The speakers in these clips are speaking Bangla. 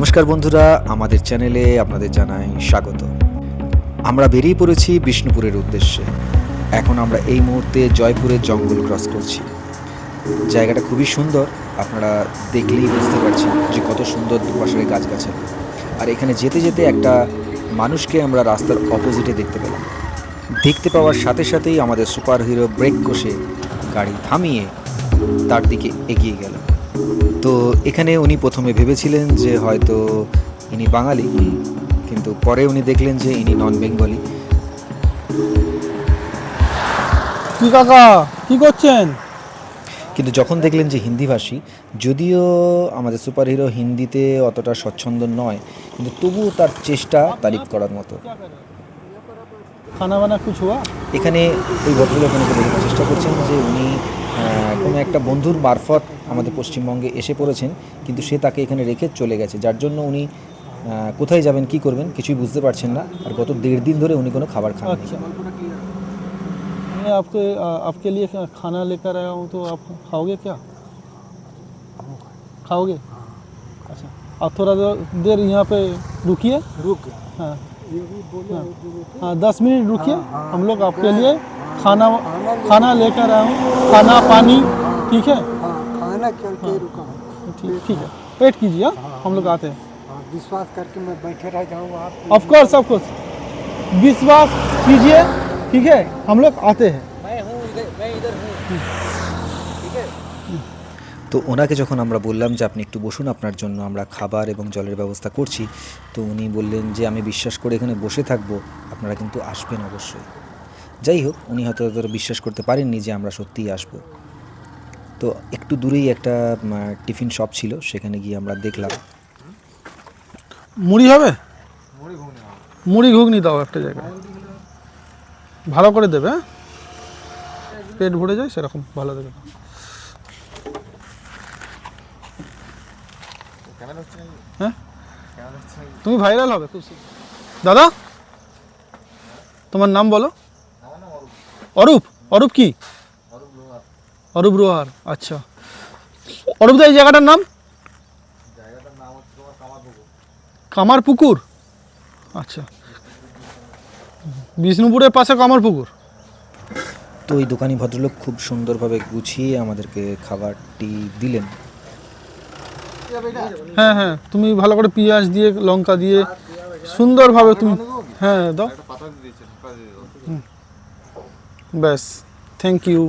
নমস্কার বন্ধুরা, আমাদের চ্যানেলে আপনাদের জানাই স্বাগত। আমরা বেরিয়ে পড়েছি বিষ্ণুপুরের উদ্দেশ্যে। এখন আমরা এই মুহূর্তে জয়পুরের জঙ্গল ক্রস করছি। জায়গাটা খুবই সুন্দর, আপনারা দেখলেই বুঝতে পারছেন যে কত সুন্দর দুপাশের গাছগাছালি। আর এখানে যেতে যেতে একটা মানুষকে আমরা রাস্তার অপোজিটে দেখতে পেলাম। দেখতে পাওয়ার সাথে সাথেই আমাদের সুপার হিরো ব্রেক কষে গাড়ি থামিয়ে তার দিকে এগিয়ে গেল। তো এখানে উনি প্রথমে ভেবেছিলেন যে হয়তো ইনি বাঙালি কিন্তু পরে উনি দেখলেন যে ইনি নন বেঙ্গলি। কি কাকা কি করছেন? কিন্তু যখন দেখলেন যে হিন্দিভাষী যদিও আমাদের সুপার হিরো হিন্দিতে অতটা স্বচ্ছন্দ নয় কিন্তু তবুও তার চেষ্টা তারিফ করার মতো। খানা বানা কুছ এখানে ওই ভদ্রলোক চেষ্টা করছেন যে উনি কোনো একটা বন্ধুর মারফত আমাদের পশ্চিমবঙ্গে এসে পড়েছেন কিন্তু সে তাকে এখানে রেখে চলে গেছে যার জন্য উনি আহ, কোথায় যাবেন কি করবেন কিছুই বুঝতে পারছেন না আর গত দেড় দিন ধরে উনি কোনো খাবার খান अच्छा मैं आपके आ, आपके लिए क्या- खाना लेकर आया हूँ तो आप खाओगे क्या खाओगे अच्छा आप थोड़ा देर- देर यहाँ पे रुकिए रुक हाँ हाँ, हाँ दस मिनट रुकिए हम लोग आपके लिए खाना खाना लेकर आए हूँ। खाना पानी ठीक है? हाँ खाना चल के रुका? ठीक ठीक है। वेट कीजिए हाँ? हम लोग आते हैं। हाँ, विश्वास करके मैं बैठे रह जाऊँगा आप ऑफ़ कोर्स ऑफ़ कोर्स विश्वास कीजिए ठीक है? हम लोग आते हैं। তো ওনাকে যখন আমরা বললাম যে আপনি একটু বসুন আপনার জন্য আমরা খাবার এবং জলের ব্যবস্থা করছি তো উনি বললেন যে আমি বিশ্বাস করে এখানে বসে থাকব আপনারা কিন্তু আসবেন অবশ্যই। যাই হোক উনি হয়তো বিশ্বাস করতে পারেননি যে আমরা সত্যিই আসব। তো একটু দূরেই একটা টিফিন শপ ছিল সেখানে গিয়ে আমরা দেখলাম। মুড়ি হবে? মুড়ি ঘুগনি দাও একটা জায়গায়। ভালো করে দেবে হ্যাঁ? পেট ভরে যায় সেরকম ভালো দেবে হ্যাঁ? তুমি ভাইরাল হবে, খুব দাদা? তোমার নাম বলো? অরূপ। অরূপ কি? অরূপ রোহার। আচ্ছা। অরূপ দা, এই জায়গাটার নাম? কামার পুকুর আচ্ছা। বিষ্ণুপুরের পাশে কামার পুকুর তো ওই দোকানি ভদ্রলোক খুব সুন্দরভাবে গুছিয়ে আমাদেরকে খাবারটি দিলেন। হ্যাঁ হ্যাঁ তুমি ভালো করে পেঁয়াজ দিয়ে লঙ্কা দিয়ে সুন্দরভাবে তুমি হ্যাঁ দাও। ব্যাস থ্যাংক ইউ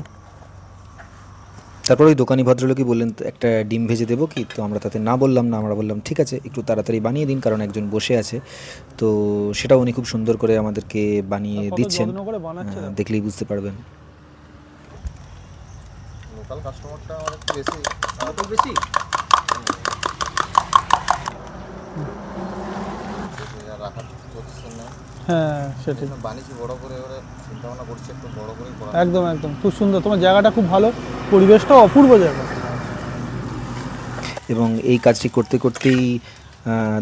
তারপর ওই দোকানি ভদ্রলোকই বললেন একটা ডিম ভেজে দেবো কি? তো আমরা তাতে না বললাম না আমরা বললাম ঠিক আছে একটু তাড়াতাড়ি বানিয়ে দিন কারণ একজন বসে আছে। তো সেটা উনি খুব সুন্দর করে আমাদেরকে বানিয়ে দিচ্ছেন। আহ, দেখলেই বুঝতে পারবেন। লোকাল কাস্টমারটা আমার বেশি। বেশি। হ্যাঁ সেটাই। বানিয়েছি বড় করে এবারে চিন্তা ভাবনা করছি একটু বড় করে একদম একদম। খুব সুন্দর। তোমার জায়গাটা খুব ভালো। পরিবেশটাও অপূর্ব জায়গা। এবং এই কাজটি করতে করতেই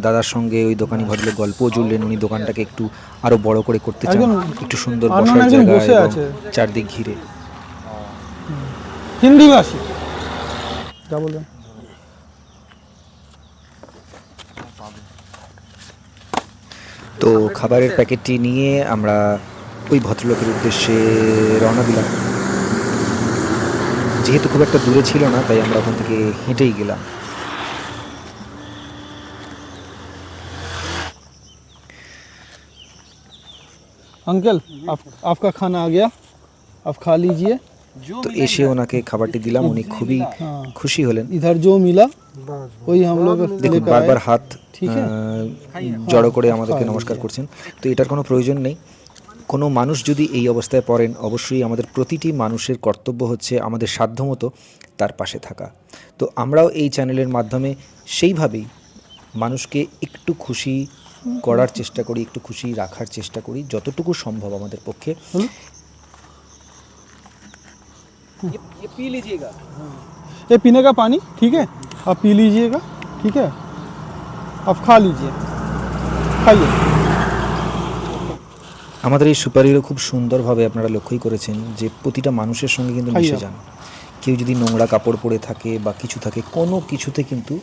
দাদার সঙ্গে ওই দোকানি ভদ্রলোক গল্পও জুড়লেন। উনি দোকানটাকে একটু আরও বড় করে করতে চান। একটু সুন্দর বসার জায়গা বসে আছে। চারদিক ঘিরে। হিন্দি ভাষী। যা বলবেন তো খাবারের প্যাকেটটি নিয়ে আমরা ওই ভদ্রলোকের উদ্দেশ্যে রওনা দিলাম যেহেতু খুব একটা দূরে ছিল না তাই আমরা ওখান থেকে হেঁটেই গেলাম अंकल आप आपका खाना आ गया आप खा लीजिए তো এসে ওনাকে খাবারটি দিলাম উনি খুবই হ্যাঁ। খুশি হলেন। ইধার জো মিলা ওই দেখুন বারবার হাত জড়ো করে আমাদেরকে নমস্কার করছেন। তো এটার কোনো প্রয়োজন নেই। কোনো মানুষ যদি এই অবস্থায় পড়েন অবশ্যই আমাদের প্রতিটি মানুষের কর্তব্য হচ্ছে আমাদের সাধ্যমতো তার পাশে থাকা। তো আমরাও এই চ্যানেলের মাধ্যমে সেইভাবেই মানুষকে একটু খুশি করার চেষ্টা করি একটু খুশি রাখার চেষ্টা করি যতটুকু সম্ভব আমাদের পক্ষে। ये पीने का पानी ठीक है आप पी लीजिएगा ठीक है आप खा लीजिए खाइए আমাদের এই সুপার হিরো খুব সুন্দরভাবে আপনারা লক্ষ্যই করেছেন যে প্রতিটা মানুষের সঙ্গে কিন্তু মিশে খাইয়া। যান কেউ যদি নোংরা কাপড় পরে থাকে বা কিছু থাকে কোনো কিছুতে কিন্তু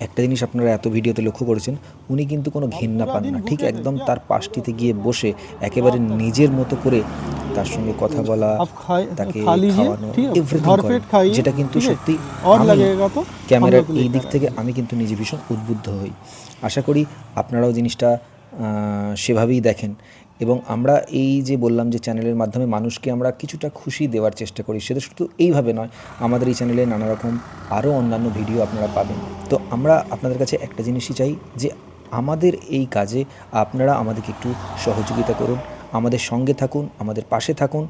একটা জিনিস আপনারা এত ভিডিওতে লক্ষ্য করেছেন উনি কিন্তু কোনো ঘেন্না পান না ঠিক একদম তার পাশটিতে গিয়ে বসে একেবারে নিজের মতো করে তার সঙ্গে কথা বলা তাকে খাওয়ানো এভরিথিং যেটা কিন্তু সত্যি ক্যামেরার এই দিক থেকে আমি কিন্তু নিজে ভীষণ উদ্বুদ্ধ হই। আশা করি আপনারাও জিনিসটা সেভাবেই দেখেন। এবং আমরা এই যে বললাম যে চ্যানেলের মাধ্যমে মানুষকে আমরা কিছুটা খুশি দেওয়ার চেষ্টা করি সেটা শুধু এইভাবে নয় আমাদের এই চ্যানেলে নানা রকম আরও অন্যান্য ভিডিও আপনারা পাবেন। তো আমরা আপনাদের কাছে একটা জিনিসই চাই যে আমাদের এই কাজে আপনারা আমাদেরকে একটু সহযোগিতা করুন আমাদের সঙ্গে থাকুন আমাদের পাশে থাকুন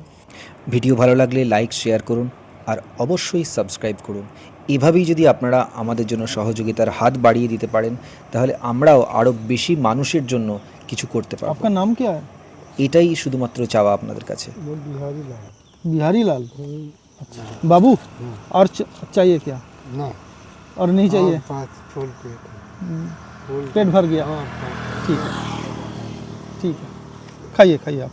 ভিডিও ভালো লাগলে লাইক শেয়ার করুন আর অবশ্যই সাবস্ক্রাইব করুন এভাবেই যদি আপনারা আমাদের জন্য সহযোগিতার হাত বাড়িয়ে দিতে পারেন তাহলে আমরাও আরও বেশি মানুষের জন্য কিছু করতে পারব आपका नाम क्या है এটাই শুধুমাত্র চাওয়া আপনাদের কাছে वो बिहारी लाल बिहारी लाल अच्छा बाबू और च- चाहिए क्या नहीं और नहीं चाहिए और पाँच फूल पेट फूल पेट भर गया हाँ, हाँ, ठीक है ठीक है खाइए खाइए आप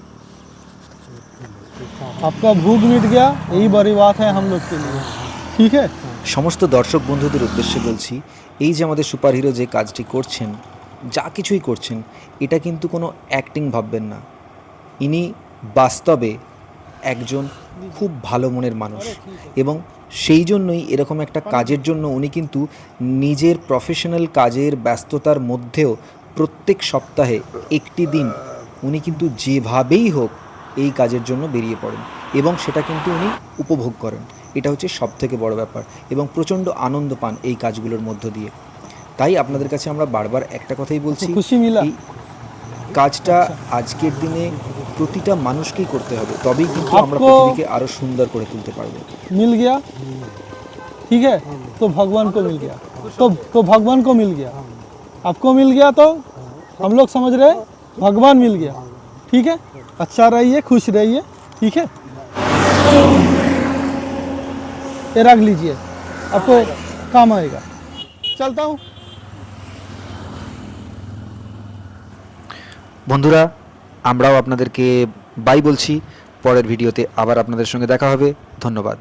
आपका भूख मिट गया यही बड़ी बात है हम लोग के लिए ठीक है সমস্ত দর্শক বন্ধুদের উদ্দেশ্যে বলছি এই যে আমাদের সুপারহিরো যে কাজটি করছেন যা কিছুই করছেন এটা কিন্তু কোনো অ্যাক্টিং ভাববেন না ইনি বাস্তবে একজন খুব ভালো মনের মানুষ এবং সেই জন্যই এরকম একটা কাজের জন্য উনি কিন্তু নিজের প্রফেশনাল কাজের ব্যস্ততার মধ্যেও প্রত্যেক সপ্তাহে একটি দিন উনি কিন্তু যেভাবেই হোক এই কাজের জন্য বেরিয়ে পড়েন এবং সেটা কিন্তু উনি উপভোগ করেন এটা হচ্ছে সব থেকে বড় ব্যাপার এবং প্রচণ্ড আনন্দ পান এই কাজগুলোর মধ্য দিয়ে তাই আপনাদের কাছে আমরা বারবার একটা কথাই বলছি তো খুশি মিলা? এই কাজটা আজকের দিনে প্রতিটা মানুষকেই করতে হবে তবেই কিন্তু আমরা আপকো- পৃথিবীকে আরো সুন্দর করে তুলতে পারবো मिल गया ठीक है तो भगवान को मिल गया तो तो भगवान को मिल गया आपको मिल गया तो हम लोग समझ रहे हैं भगवान मिल गया ठीक है अच्छा रहिए खुश रहिए ठीक है ये रख लीजिए आपको काम आएगा चलता हूँ বন্ধুরা আমরাও আপনাদেরকে বাই বলছি পরের ভিডিওতে আবার আপনাদের সঙ্গে দেখা হবে ধন্যবাদ